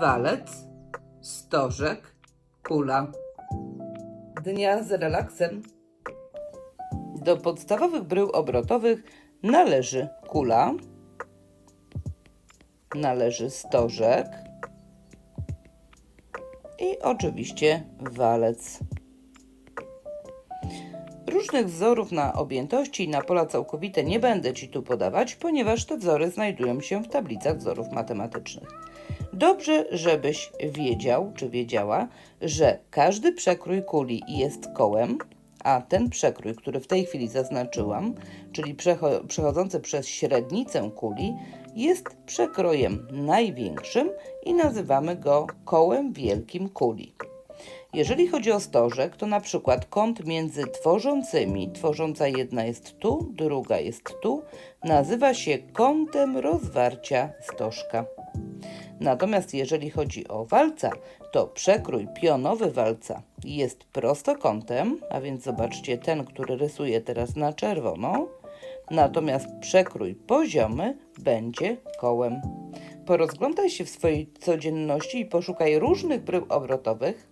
walec, stożek, kula. Dnia z relaksem. Do podstawowych brył obrotowych należy kula, należy stożek i oczywiście walec. Różnych wzorów na objętości i na pola całkowite nie będę Ci tu podawać, ponieważ te wzory znajdują się w tablicach wzorów matematycznych. Dobrze, żebyś wiedział czy wiedziała, że każdy przekrój kuli jest kołem, a ten przekrój, który w tej chwili zaznaczyłam, czyli przecho- przechodzący przez średnicę kuli, jest przekrojem największym i nazywamy go kołem wielkim kuli. Jeżeli chodzi o stożek, to na przykład kąt między tworzącymi, tworząca jedna jest tu, druga jest tu, nazywa się kątem rozwarcia stożka. Natomiast jeżeli chodzi o walca, to przekrój pionowy walca jest prostokątem, a więc zobaczcie ten, który rysuję teraz na czerwono, natomiast przekrój poziomy będzie kołem. Porozglądaj się w swojej codzienności i poszukaj różnych brył obrotowych,